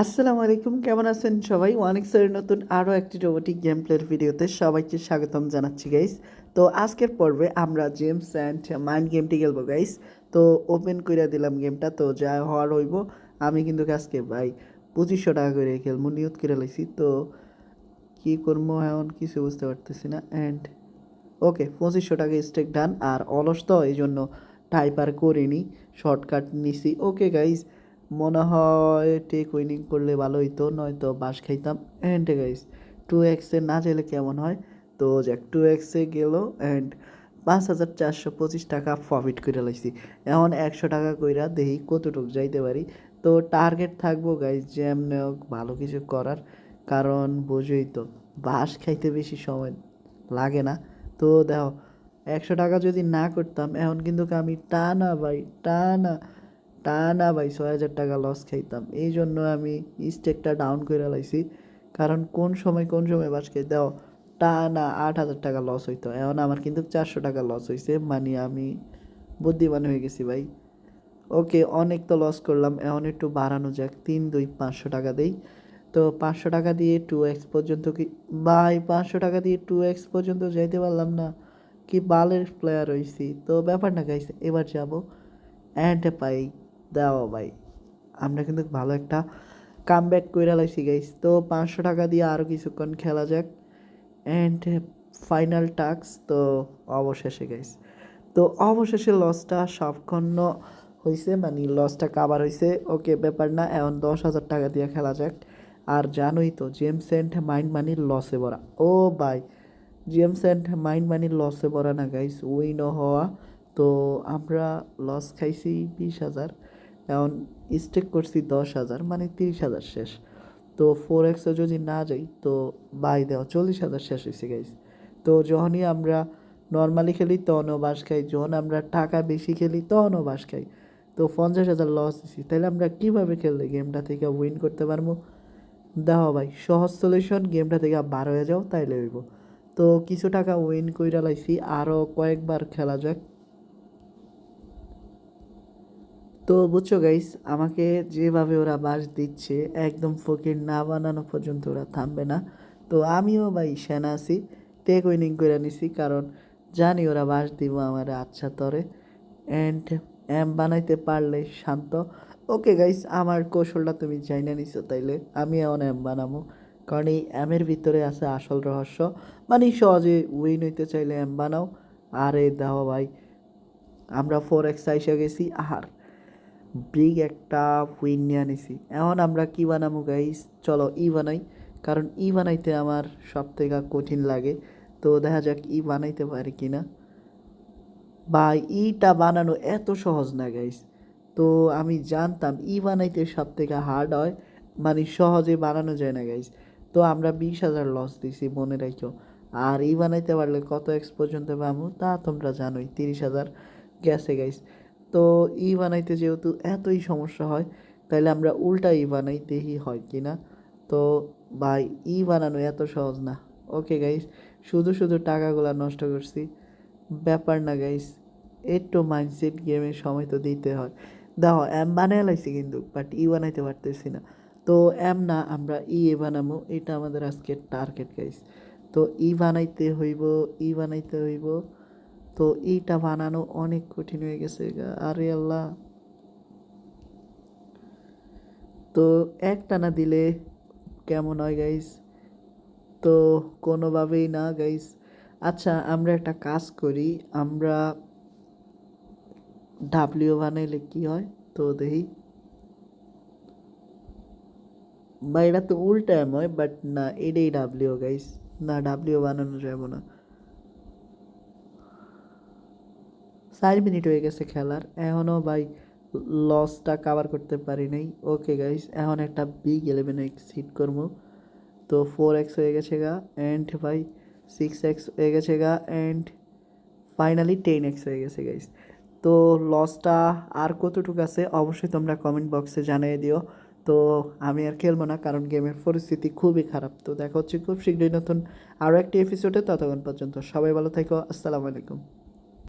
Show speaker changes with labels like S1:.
S1: আসসালামু আলাইকুম, কেমন আছেন সবাই? ওয়ানিক্সের নতুন আরও একটি রোবোটিক গেম প্লের ভিডিওতে সবাইকে স্বাগতম জানাচ্ছি গাইস তো আজকের পর্বে আমরা জেমস অ্যান্ড মাইন্ড গেমটি খেলব গাইস তো ওপেন করে দিলাম গেমটা তো যা হওয়ার হইব। আমি কিন্তু আজকে, ভাই, পঁচিশশো টাকা করে খেলব, নিয়ত করে লাইছি। তো কী করব এখন কিছু বুঝতে পারতেছি না। অ্যান্ড ওকে পঁচিশশো টাকা স্টেক ডান আর অলস তো এই জন্য টাইপার করিনি শর্টকাট নিছি। ওকে গাইজ মনে হয় টেক উইনিং করলে ভালো হইতো নয়তো বাস খাইতাম। অ্যান্ড গাইস টু এক্সে না চাইলে কেমন হয়? তো যাক টু এক্সে গেল অ্যান্ড পাঁচ হাজার চারশো পঁচিশ টাকা প্রফিট করে লাইছি। এখন একশো টাকা কইরা দেখি কতটুকু যাইতে পারি। তো টার্গেট থাকব গাইজ যেমন হোক ভালো কিছু করার। কারণ বোঝোই তো বাস খাইতে বেশি সময় লাগে না। তো দেখো, একশো টাকা যদি না করতাম, এখন কিন্তু আমি টানা ভাই, টানা টানা ভাই ছয় হাজার টাকা লস খাইতাম। এই জন্য আমি স্টেকটা ডাউন করে লাইছি। কারণ কোন সময় কোন সময় বাস খাই দাও, টানা আট হাজার টাকা লস হইতো। এখন আমার কিন্তু চারশো টাকা লস হয়েছে মানে আমি বুদ্ধিমান হয়ে গেছি ভাই। ওকে, অনেক তো লস করলাম, এখন একটু বাড়ানো যাক। তিন, দুই, পাঁচশো টাকা দেই। তো পাঁচশো টাকা দিয়ে টু এক্স পর্যন্ত কি, ভাই, পাঁচশো টাকা দিয়ে টু এক্স পর্যন্ত যাইতে পারলাম না। কি বালের প্লেয়ার হয়েছি তো ব্যাপার না গাইছে এবার যাব। অ্যান্ড পাই দেওয়া ভাই। আমরা কিন্তু ভালো একটা কাম ব্যাক করে লাগছি গাইস তো পাঁচশো টাকা দিয়ে আরও কিছুক্ষণ খেলা যাক অ্যান্ড ফাইনাল টাস্ক তো অবশেষে গাইস তো অবশেষে লসটা সবক্ষণ হয়েছে মানে লসটা কাবার হয়েছে ওকে ব্যাপার না, এখন দশ হাজার টাকা দিয়ে খেলা যাক। আর জানোই তো জেমস অ্যান্ড মাইন্ড মানি লসে ভরা। ও ভাই জেমস অ্যান্ড মাইন্ড মানির লসে ভরা না গাইস উইন হওয়া, তো আমরা লস খাইছি বিশ হাজার। এখন স্টেক করছি দশ হাজার মানে তিরিশ হাজার শেষ। তো ফোর এক্সে যদি না যাই, তো বাই দেওয়া চল্লিশ হাজার শেষ হয়েছে গাইস তো যখনই আমরা নর্মালি খেলি তখনও বাস খাই। যখন আমরা টাকা বেশি খেলি তখনও বাস খাই। তো পঞ্চাশ হাজার লস দিছি। তাহলে আমরা কীভাবে খেললে গেমটা থেকে উইন করতে পারব? দেখো ভাই, সহজ সলিউশন গেমটা থেকে বার হয়ে যাও, তাইলে হইব। তো কিছু টাকা উইন কইরা লাইছি। আরও কয়েকবার খেলা যাক। তো বুঝছ গাইস আমাকে যেভাবে ওরা বাস দিচ্ছে, একদম ফকির না বানানো পর্যন্ত ওরা থামবে না। তো আমিও ভাই সেনা আছি টেক উইনিং করে নিছি, কারণ জানি ওরা বাস দিব আমার আচ্ছা তরে। অ্যান্ড অ্যাম বানাইতে পারলে শান্ত। ওকে গাইস আমার কৌশলটা তুমি যাই না নিছো তাইলে, আমি এখন অ্যাম বানাবো। কারণ এই অ্যামের ভিতরে আছে আসল রহস্য। মানে সহজে উইন হইতে চাইলে অ্যাম বানাও। আরে দাও ভাই, আমরা ফোর এক্স আইসা গেছি আর বিগ একটা উইন নিয়ে নিছি এখন আমরা কি বানাবো গাইস চলো ই বানাই। কারণ ই বানাইতে আমার সব থেকে কঠিন লাগে। তো দেখা যাক ই বানাইতে পারি কি না বা ইটা বানানো এত সহজ না গাইস তো আমি জানতাম ই বানাইতে সব থেকে হার্ড হয়। মানে সহজে বানানো যায় না গাইস তো আমরা বিশ হাজার লস দিছি, মনে রাখো আর ই বানাইতে পারলে কত এক্স পর্যন্ত পাবো তা তোমরা জানোই, তিরিশ হাজার গেছে গাইস তো ই বানাইতে যেহেতু এতই সমস্যা হয় তাহলে আমরা উল্টা ই বানাইতেই হয় কি না তো ভাই, ই বানানো এত সহজ না। ওকে গাইস, শুধু শুধু টাকাগুলো নষ্ট করছি। ব্যাপার না গাইস, একটু মাইন্ডসেট গেমের সময় তো দিতে হয়। দেখো এম বানাই লাইছি কিন্তু বাট ই বানাইতে পারতেছি না। তো এম না, আমরা ই এ বানাবো এটা আমাদের আজকের টার্গেট গাইস। তো ই বানাইতে হইব, ই বানাইতে হইব। তো এইটা বানানো অনেক কঠিন হয়ে গেছে আরে আল্লাহ। তো একটা না দিলে কেমন হয় গাইস তো কোনোভাবেই না গাইস আচ্ছা আমরা একটা কাজ করি। আমরা ডাব্লিউ বানাইলে কি হয়? তো দেখি। বা এটা তো উল্টা এম হয় বাট না, এটাই ডাব্লিউ গাইস না, ডাব্লিউ বানানো যাবে না। চার মিনিট হয়ে গেছে খেলার। এখনও ভাই লসটা কাভার করতে পারি নাই। ওকে গাইস এখন একটা বিগ ইলেভেন এক্স হিট করব। তো ফোর এক্স হয়ে গেছে গা অ্যান্ড ভাই সিক্স এক্স হয়ে গেছে গা অ্যান্ড ফাইনালি টেন এক্স হয়ে গেছে গাইস তো লসটা আর কতটুকু আছে অবশ্যই তোমরা কমেন্ট বক্সে জানিয়ে দিও। তো আমি আর খেলব না, কারণ গেমের পরিস্থিতি খুবই খারাপ। তো দেখা হচ্ছে খুব শীঘ্রই নতুন আরও একটি এপিসোডে ততক্ষণ পর্যন্ত সবাই ভালো থেকো, আসসালামু আলাইকুম।